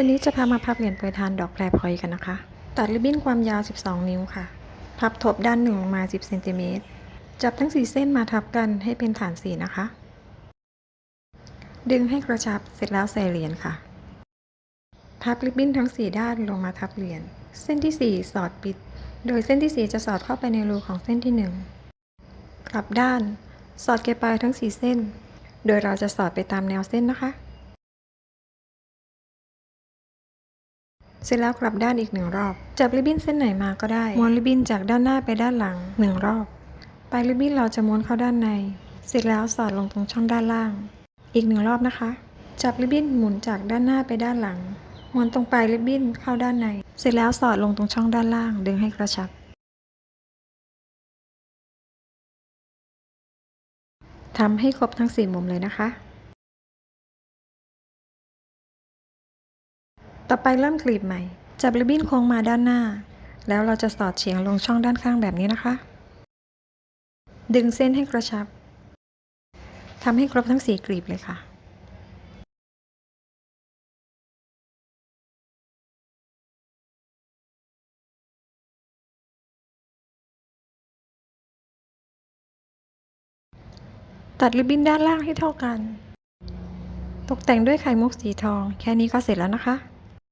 วันนี้จะพามาพับเหรียญโปรยทานดอกแพรพลอยกันนะคะ ตัดริบบิ้นความยาว 12 นิ้วค่ะ พับทบด้านหนึ่งลงมา 10เซนติเมตร จับทั้ง 4 เส้นมาทับกันให้เป็นฐานสีนะคะ ดึงให้กระชับเสร็จแล้วใส่เหรียญค่ะ พับริบบิ้นทั้ง 4 ด้านลงมาทับเหรียญ เส้นที่ 4 สอดปิด โดยเส้นที่ 4 จะสอดเข้าไปในรูของเส้นที่ 1 กลับด้าน สอดเกปลายทั้ง 4 เส้น โดยเราจะสอดไปตามแนวเส้นนะคะ เสร็จแล้วกลับด้านอีกหนึ่งรอบ จับริบบิ้นเส้นไหนมาก็ได้ ม้วนริบบิ้นจากด้านหน้าไปด้านหลังหนึ่งรอบ ปลายริบบิ้นเราจะม้วนเข้าด้านใน เสร็จแล้วสอดลงตรงช่องด้านล่าง อีกหนึ่งรอบนะคะ จับริบบิ้นหมุนจากด้านหน้าไปด้านหลัง ม้วนตรงปลายริบบิ้นเข้าด้านใน เสร็จแล้วสอดลงตรงช่องด้านล่าง ดึงให้กระชับ ทำให้ครบทั้งสี่มุมเลยนะคะ ต่อไปเริ่มกรีบใหม่ จับริบบิ้นโค้งมาด้านหน้า แล้วเราจะสอดเฉียงลงช่องด้านข้างแบบนี้นะคะ ดึงเส้นให้กระชับทำให้ครบทั้งสี่กรีบเลยค่ะตัดริบบิ้นด้านล่างให้เท่ากัน ตกแต่งด้วยไข่มุกสีทอง แค่นี้ก็เสร็จแล้วนะคะ